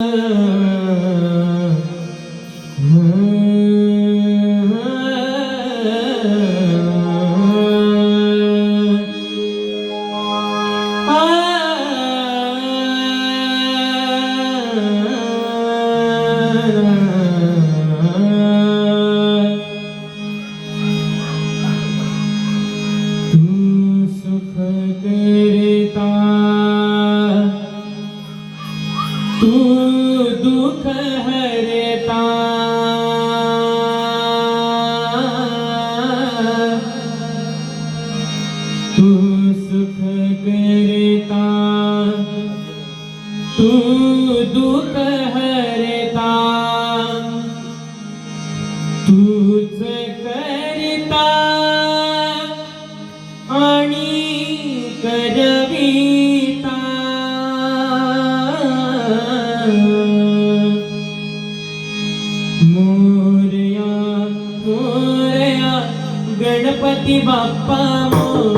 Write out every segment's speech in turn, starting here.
嗯 तुझे आणि करविता. मोरया मोरया गणपती बाप्पा मोर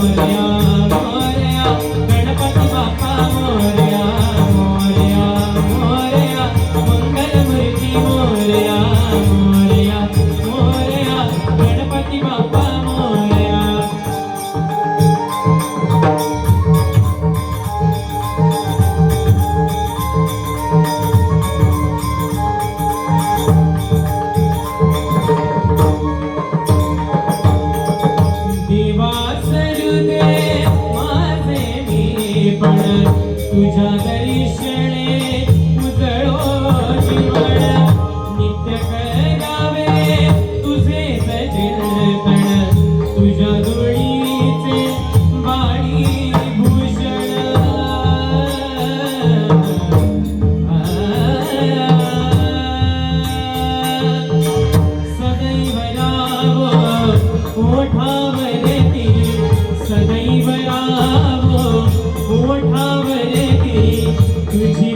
Toma. माझे मी पण. तुझ्या दर्शने ठावले तुझी